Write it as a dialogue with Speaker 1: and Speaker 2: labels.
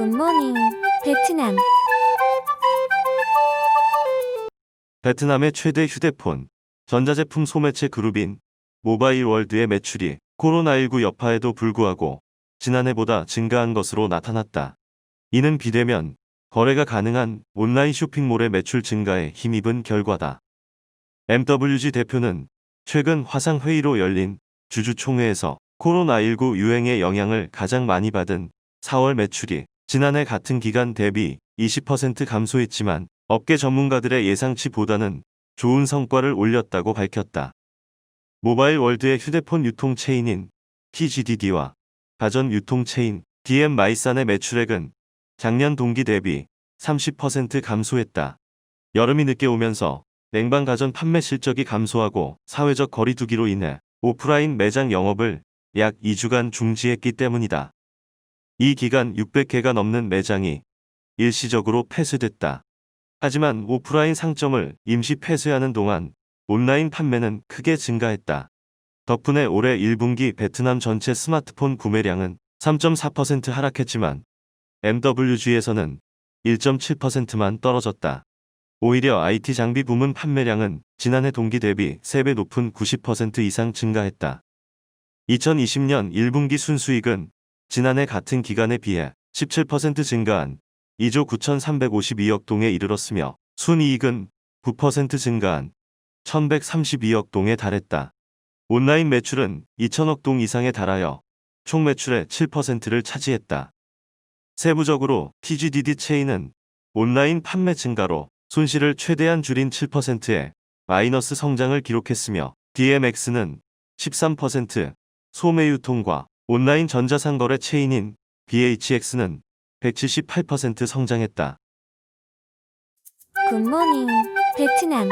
Speaker 1: 굿모닝 베트남
Speaker 2: 베트남의 최대 휴대폰, 전자제품 소매체 그룹인 모바일 월드의 매출이 코로나19 여파에도 불구하고 지난해보다 증가한 것으로 나타났다. 이는 비대면 거래가 가능한 온라인 쇼핑몰의 매출 증가에 힘입은 결과다. MWG 대표는 최근 화상회의로 열린 주주총회에서 코로나19 유행의 영향을 가장 많이 받은 4월 매출이 지난해 같은 기간 대비 20% 감소했지만 업계 전문가들의 예상치보다는 좋은 성과를 올렸다고 밝혔다. 모바일 월드의 휴대폰 유통 체인인 TGDD와 가전 유통 체인 DM 마이산의 매출액은 작년 동기 대비 30% 감소했다. 여름이 늦게 오면서 냉방 가전 판매 실적이 감소하고 사회적 거리두기로 인해 오프라인 매장 영업을 약 2주간 중지했기 때문이다. 이 기간 600개가 넘는 매장이 일시적으로 폐쇄됐다. 하지만 오프라인 상점을 임시 폐쇄하는 동안 온라인 판매는 크게 증가했다. 덕분에 올해 1분기 베트남 전체 스마트폰 구매량은 3.4% 하락했지만 MWG에서는 1.7%만 떨어졌다. 오히려 IT 장비 부문 판매량은 지난해 동기 대비 3배 높은 90% 이상 증가했다. 2020년 1분기 순수익은 지난해 같은 기간에 비해 17% 증가한 2조 9,352억 동에 이르렀으며 순이익은 9% 증가한 1,132억 동에 달했다. 온라인 매출은 2천억 동 이상에 달하여 총 매출의 7%를 차지했다. 세부적으로 TGDD 체인은 온라인 판매 증가로 손실을 최대한 줄인 7%의 마이너스 성장을 기록했으며 DMX는 13%, 소매 유통과 온라인 전자상거래 체인인 BHX는 178% 성장했다.
Speaker 1: 굿모닝 베트남